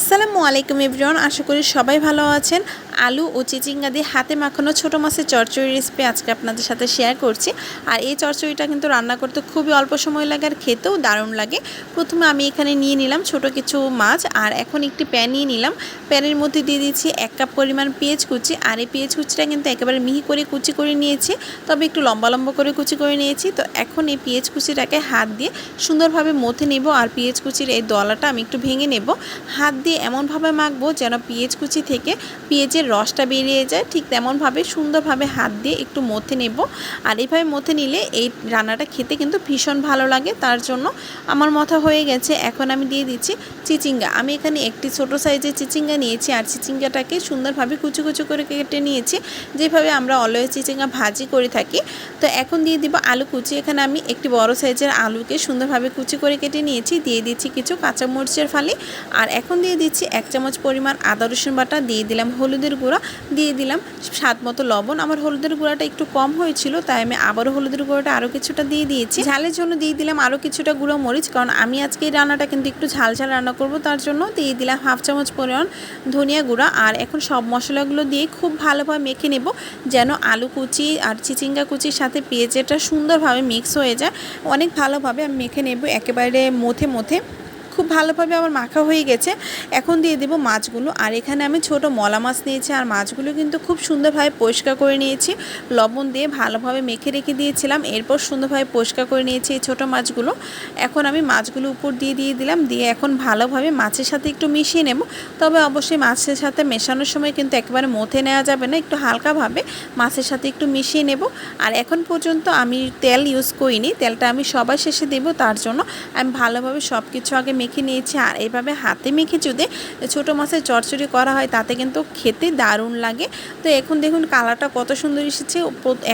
আসসালামু আলাইকুম এভরিওয়ান আশা করি সবাই ভালো আছেন। আলু ও চিচিঙ্গা দিয়ে হাতে মাখানো ছোটো মাছের চচ্চড়ি রেসিপি আজকে আপনাদের সাথে শেয়ার করছি। আর এই চচ্চড়িটা কিন্তু রান্না করতে খুবই অল্প সময় লাগে আর খেতেও দারুণ লাগে। প্রথমে আমি এখানে নিয়ে নিলাম ছোট কিছু মাছ আর এখন একটি প্যান নিয়ে নিলাম। প্যানের মধ্যে দিয়ে দিচ্ছি এক কাপ পরিমাণ পেঁয়াজ কুচি আর এই পেঁয়াজ কুচিটা কিন্তু একেবারে মিহি করে কুচি করে নিয়েছি। তবে একটু লম্বা লম্বা করে কুচি করে নিয়েছি। তো এখন এই পেঁয়াজ কুচিটাকে হাত দিয়ে সুন্দরভাবে মথে নেব আর পেঁয়াজ কুচির এই দলাটা আমি একটু ভেঙে নেব। হাত দিয়ে এমনভাবে মাখবো যেন পেঁয়াজ কুচি থেকে পেঁয়াজের রসটা বেরিয়ে যায়, ঠিক তেমনভাবে সুন্দরভাবে হাত দিয়ে একটু মথে নেব। আর এইভাবে মথে নিলে এই রান্নাটা খেতে কিন্তু ভীষণ ভালো লাগে। তার জন্য আমার মাথা হয়ে গেছে। এখন আমি দিয়ে দিচ্ছি চিচিঙ্গা। আমি এখানে একটি ছোট সাইজের চিচিঙ্গা নিয়েছি আর চিচিঙ্গাটাকে সুন্দরভাবে কুচু কুচু করে কেটে নিয়েছি। যেভাবে আমরা অলয়ে চিচিঙ্গা ভাজি করে থাকি। তো এখন দিয়ে দিব আলু কুচি। এখানে আমি একটি বড় সাইজের আলুকে সুন্দরভাবে কুচি করে কেটে নিয়েছি। দিয়ে দিচ্ছি কিছু কাঁচামরিচের ফালি। আর এখন দিয়ে দিচ্ছি এক চামচ পরিমাণ আদা রসুন বাটা। দিয়ে দিলাম হলুদের গুঁড়া দিয়ে দিলাম, স্বাদ মতো লবণ। আমার হলুদের গুঁড়াটা একটু কম হয়েছিল, তাই আমি আবারও হলুদের গুঁড়োটা আরও কিছুটা দিয়ে দিয়েছি। ঝালের জন্য দিয়ে দিলাম আরও কিছুটা গুঁড়ো মরিচ, কারণ আমি আজকে এই রান্নাটা কিন্তু একটু ঝাল ঝাল রান্না করব, তার জন্য দিয়ে দিলাম হাফ চামচ পরিমাণ ধনিয়া গুঁড়া। আর এখন সব মশলাগুলো দিয়ে খুব ভালোভাবে মেখে নেব, যেন আলু কুচি আর চিচিঙ্গা কুচির সাথে পেঁয়াজেটা সুন্দরভাবে মিক্স হয়ে যায়। অনেক ভালোভাবে আমি মেখে নেব, একেবারে মথে মথে। খুব ভালোভাবে আমার মাখা হয়ে গেছে। এখন দিয়ে দেবো মাছগুলো। আর এখানে আমি ছোট মলা মাছ নিয়েছি। আর মাছগুলো কিন্তু খুব সুন্দরভাবে পরিষ্কার করে নিয়েছি। লবণ দিয়ে ভালোভাবে মেখে রেখে দিয়েছিলাম। এরপর সুন্দরভাবে পরিষ্কার করে নিয়েছি এই ছোটো মাছগুলো। এখন আমি মাছগুলো উপর দিয়ে দিয়ে দিলাম। দিয়ে এখন ভালোভাবে মাছের সাথে একটু মিশিয়ে নেব। তবে অবশ্যই মাছের সাথে মেশানোর সময় কিন্তু একেবারে মথে নেওয়া যাবে না। একটু হালকাভাবে মাছের সাথে একটু মিশিয়ে নেব। আর এখন পর্যন্ত আমি তেল ইউজ করিনি। তেলটা আমি সবার শেষে দেব। তার জন্য আমি ভালোভাবে সব কিছু আগে মেখে নিয়েছি। আর এইভাবে হাতে মেখে যদি ছোটো মাছের চচ্চড়ি করা হয়, তাতে কিন্তু খেতে দারুণ লাগে। তো এখন দেখুন কালারটা কত সুন্দর এসেছে।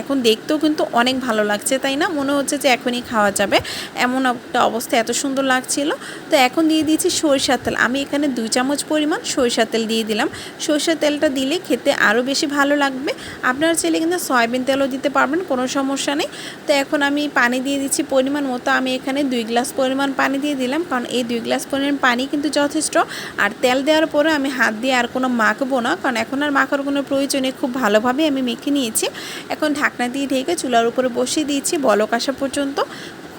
এখন দেখতেও কিন্তু অনেক ভালো লাগছে, তাই না? মনে হচ্ছে যে এখনই খাওয়া যাবে। এমন একটা অবস্থা, এত সুন্দর লাগছিল। তো এখন দিয়ে দিয়েছি সরিষার তেল। আমি এখানে দুই চামচ পরিমাণ সরিষার তেল দিয়ে দিলাম। সরিষার তেলটা দিলে খেতে আরও বেশি ভালো লাগবে। আপনার চাইলে কিন্তু সয়াবিন তেলও দিতে পারবেন, কোনো সমস্যা নেই। তো এখন আমি পানি দিয়ে দিচ্ছি পরিমাণ মতো। আমি এখানে দুই গ্লাস পরিমাণ পানি দিয়ে দিলাম। কারণ এই দুই গ্লাস পরিমাণ পানি কিন্তু যথেষ্ট। আর তেল দেওয়ার পরে আমি হাত দিয়ে আর কোনো মাখবো না, কারণ এখন আর মাখার কোনো প্রয়োজনে খুব ভালোভাবে আমি মেখে নিয়েছি। এখন ঢাকনা দিয়ে ঢেকে চুলার উপরে বসিয়ে দিয়েছি, বলক আসা পর্যন্ত।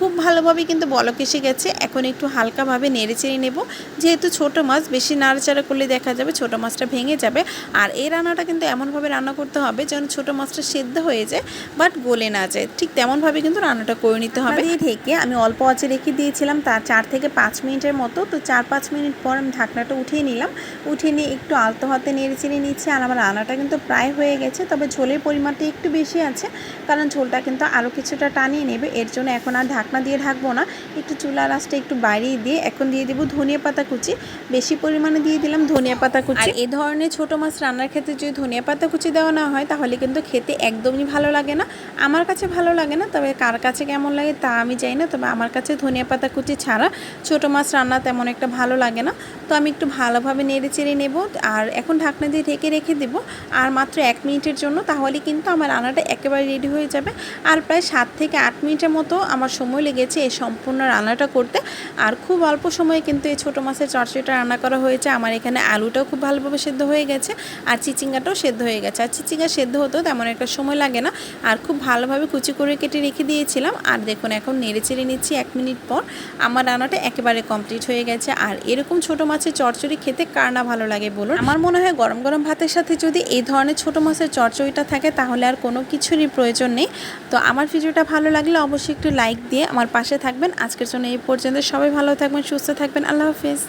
খুব ভালোভাবে কিন্তু বলক এসে গেছে। এখন একটু হালকাভাবে নেড়ে চেড়ে নেব। যেহেতু ছোট মাছ বেশি নাড়াচাড়া করলে দেখা যাবে ছোট মাছটা ভেঙে যাবে। আর এই রান্নাটা কিন্তু এমনভাবে রান্না করতে হবে যেন ছোট মাছটা সেদ্ধ হয়ে যায় বাট গলে না যায়। ঠিক তেমনভাবে কিন্তু রান্নাটা করে নিতে হবে। ঢেকে আমি অল্প আঁচে রেখে দিয়েছিলাম তার চার থেকে পাঁচ মিনিটের মতো। তো চার পাঁচ মিনিট পর আমি ঢাকনাটা উঠিয়ে নিলাম। উঠিয়ে নিয়ে একটু আলতো হাতে নেড়ে চেড়ে নিচ্ছি আর আমার রান্নাটা কিন্তু প্রায় হয়ে গেছে। তবে ঝোলের পরিমাণটা একটু বেশি আছে কারণ ঝোলটা কিন্তু আরও কিছুটা টানিয়ে নেবে। এর জন্য এখন আর ঢাকনা দিয়ে ঢাকবো না, একটু চুলা রাসটা একটু বাড়িয়ে দিয়ে এখন দিয়ে দেবো ধনিয়া পাতা কুচি। বেশি পরিমাণে দিয়ে দিলাম ধনিয়া পাতা কুচি। আর এ ধরনের ছোটো মাছ রান্নার ক্ষেত্রে যদি ধনিয়া পাতা কুচি দেওয়া না হয়, তাহলে কিন্তু খেতে একদমই ভালো লাগে না। আমার কাছে ভালো লাগে না, তবে কার কাছে কেমন লাগে তা আমি জানি না, তবে আমার কাছে ধনিয়া পাতা কুচি ছাড়া ছোটো মাছ রান্না তেমন একটা ভালো লাগে না। তো আমি একটু ভালোভাবে নেড়ে চেড়ে নেব, আর এখন ঢাকনা দিয়ে ঢেকে রেখে দেবো, আর মাত্র এক মিনিটের জন্য, তাহলে কিন্তু আমার রান্নাটা একেবারে রেডি হয়ে যাবে। আর প্রায় সাত থেকে আট মিনিটের মতো আমার সময় লেগেছে এই সম্পূর্ণ রান্নাটা করতে। আর খুব অল্প সময়ে কিন্তু এই ছোটো মাছের চটচড়িটা রান্না করা হয়েছে। আমার এখানে আলুটাও খুব ভালোভাবে সেদ্ধ হয়ে গেছে আর চিচিঙ্গাটাও সেদ্ধ হয়ে গেছে। আর চিচিঙ্গা সেদ্ধ হতেও তেমন একটা সময় লাগে না। আর খুব ভালোভাবে কুচি করে কেটে রেখে দিয়েছিলাম। আর দেখুন, এখন নেড়ে চেড়ে নিচ্ছি এক মিনিট পর। আমার রান্নাটা একেবারে কমপ্লিট হয়ে গেছে। আর এরকম ছোটো মাছের চটচড়ি খেতে কার না ভালো লাগে বলুন? আমার মনে হয় গরম গরম ভাতের সাথে যদি এই ধরনের ছোটো মাছের চটচড়িটা থাকে, তাহলে আর কোনো কিছুরই প্রয়োজন নেই। তো আমার ভিডিওটা ভালো লাগলে অবশ্যই একটু লাইক দিয়ে আমার পাশে থাকবেন। আজকের জন্য এই পর্যন্ত। সবাই ভালো থাকবেন সুস্থ থাকবেন। আল্লাহ হাফিজ।